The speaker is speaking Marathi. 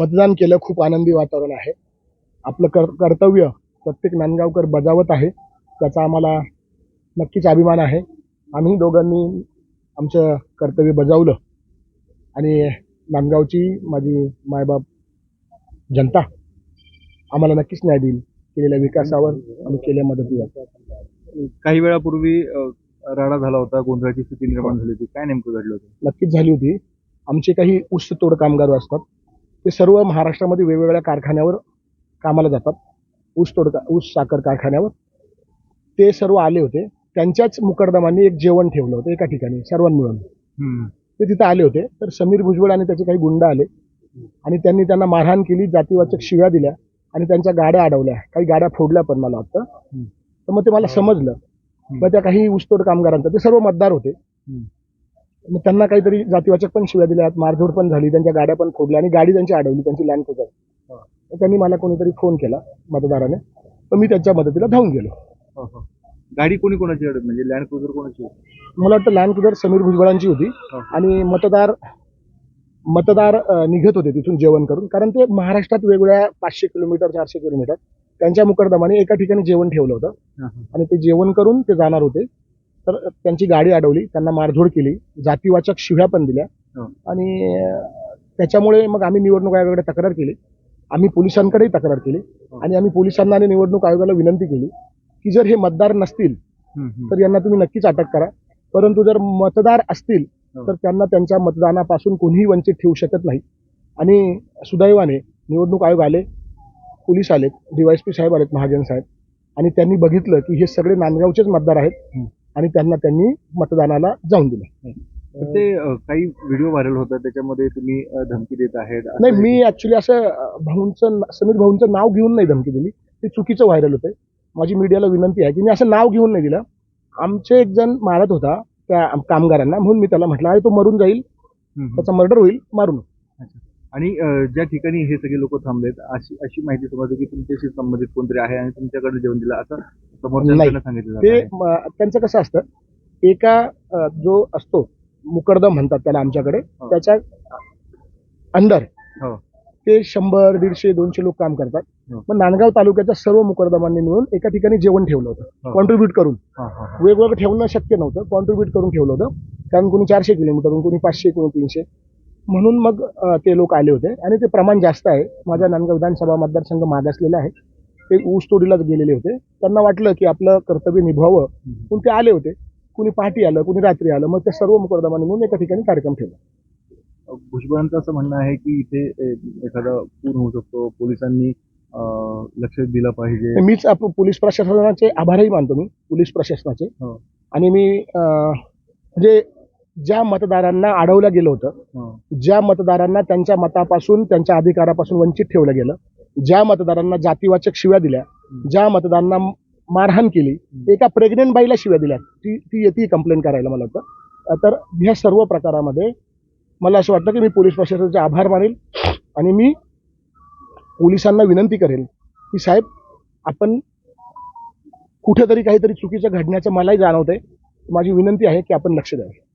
मतदान केलं खूप आनंदी वातावरण आहे. आपलं कर कर्तव्य प्रत्येक नांदगावकर बजावत आहे. त्याचा आम्हाला नक्कीच अभिमान आहे. आम्ही दोघांनी आमचं कर्तव्य बजावलं. आणि नांदगावची माझी मायबाप जनता आम्हाला नक्कीच न्याय देईल. केलेल्या विकासावर आणि केलेल्या मदतीवर. काही वेळापूर्वी राडा झाला होता गोंधळाची स्थिती निर्माण झाली होती. काय नेमकं घडलं होतं? नक्कीच झाली होती. आमचे काही ऊस तोड कामगार असतात. ते सर्व महाराष्ट्रामध्ये वेगवेगळ्या कारखान्यावर कामाला जातात. ऊस तोड ऊस साखर कारखान्यावर. ते सर्व आले होते. त्यांच्याच मुकरदमांनी एक जेवण ठेवलं होतं एका ठिकाणी सर्वांनी मिळून ते तिथं आले होते. तर समीर भुजबळ आणि त्याचे काही गुंड आले. आणि त्यांनी त्यांना मारहाण केली जातीवाचक शिव्या दिल्या आणि त्यांच्या गाड्या अडवल्या. काही गाड्या फोडल्या पण मला वाटतं. तर मग ते मला समजलं. मग त्या काही ऊसतोड कामगारांचा ते सर्व मतदार होते. मग त्यांना काहीतरी जातीवाचक पण शिव्या दिल्या मारझोड पण झाली त्यांच्या गाड्या पण फोडल्या आणि गाडी त्यांची अडवली त्यांची लँड तर त्यांनी मला कोणीतरी फोन केला मतदाराने. तर मी त्यांच्या मदतीला धावून गेलो. गाडी कोणी कोणाची अडत म्हणजे लँड क्रुझर कोणाची? मला वाटतं लँड क्रुझर समीर भुजबळांची होती. आणि मतदार मतदार निघत होते तिथून जेवण करून. कारण ते महाराष्ट्रात वेगवेगळ्या पाचशे किलोमीटर चारशे किलोमीटर त्यांच्या मुकरदमाने एका ठिकाणी जेवण ठेवलं होतं. आणि ते जेवण करून ते जाणार होते. तर त्यांची गाडी अडवली त्यांना मारझोड केली जातीवाचक शिव्या पण दिल्या हो. आणि त्याच्यामुळे मग आम्ही निवडणूक आयोगाकडे तक्रार केली आम्ही पोलिसांकडेही तक्रार केली हो. आणि आम्ही पोलिसांना आणि निवडणूक आयोगाला विनंती केली की जर हे मतदार नसतील. तर यांना तुम्ही नक्कीच अटक करा परंतु जर मतदार असतील हो. तर त्यांना त्यांच्या मतदानापासून कोणीही वंचित ठेवू शकत नाही आणि सुदैवाने निवडणूक आयोग आले पोलीस आलेत डीवायसपी साहेब आलेत महाजन साहेब आणि त्यांनी बघितलं की हे सगळे नांदगावचेच मतदार आहेत. आणि त्यांना त्यांनी मतदानाला जाऊन दिलं. ते काही व्हिडिओ व्हायरल होतात त्याच्यामध्ये तुम्ही धमकी देत आहेत नाही मी ऍक्च्युली असं भाऊंचं समीर भाऊंचं नाव घेऊन नाही धमकी दिली. ते चुकीचं व्हायरल होतंय. माझी मीडियाला विनंती आहे की मी असं नाव घेऊन नाही दिलं. आमचे एक जण मारत होता त्या कामगारांना म्हणून मी त्याला म्हटलं अरे तो मरून जाईल. त्याचा मर्डर होईल मारून. आणि ज्या ठिकाणी हे सगळे लोक थांबलेत अशी अशी माहिती समजली की तुमच्याशी संबंधित कोणतरी आहे आणि तुमच्याकडे जेवण दिलं असं. लोकांना सांगितलं ते त्यांचं कसं असतं एका जो असतो मुकरदम म्हणतात त्याला आमच्याकडे हो. त्याच्या अंडर हो. ते शंभर दीडशे दोनशे लोक काम करतात हो. मग नांदगाव तालुक्याच्या सर्व मुकरदमांनी मिळून एका ठिकाणी जेवण ठेवलं होतं. कॉन्ट्रीब्युट करून. वेगवेगळं ठेवणं शक्य नव्हतं कॉन्ट्रीब्युट करून ठेवलं होतं कारण कोणी चारशे किलोमीटरहून कोणी पाचशे कोणी तीनशे म्हणून मग अ, ते लोक आले होते. आणि ते प्रमाण जास्त आहे. माझ्या नांदगाव विधानसभा मतदारसंघ मागासलेला आहे ते ऊस तोडीला गेलेले होते. त्यांना वाटलं की आपलं कर्तव्य निभावं. म्हणून ते आले होते. कुणी पहाटे आलं कुणी रात्री आलं. मग ते सर्व मुकरदमाने म्हणून एका ठिकाणी कार्यक्रम ठेवला. भुजबळांचं असं म्हणणं आहे की इथे ए, एखादा पूर होऊ शकतो. पोलिसांनी अ, लक्ष दिलं पाहिजे. मीच आप- पोलीस प्रशासनाचे आभारही मानतो मी. पोलीस प्रशासनाचे. हो. आणि मी अं, म्हणजे ज्या मतदारांना अडवलं गेलं होतं. ज्या मतदारांना त्यांच्या मतापासून त्यांच्या अधिकारापासून वंचित ठेवलं गेलं ज्या मतदारांना जातीवाचक शिव्या दिल्या ज्या मतदारांना मारहाण केली एका प्रेग्नेंट बाईला शिव्या दिल्या ती ती येते कंप्लेंट करायला मला वाटतं तर ह्या सर्व प्रकारामध्ये मला असं वाटतं की मी पोलीस प्रशासनाचे आभार मानेल आणि मी पोलिसांना विनंती करेल की साहेब आपण कुठेतरी काहीतरी चुकीचं घडण्याचं मलाही जाणवतंय. माझी विनंती आहे की आपण लक्ष द्यावे.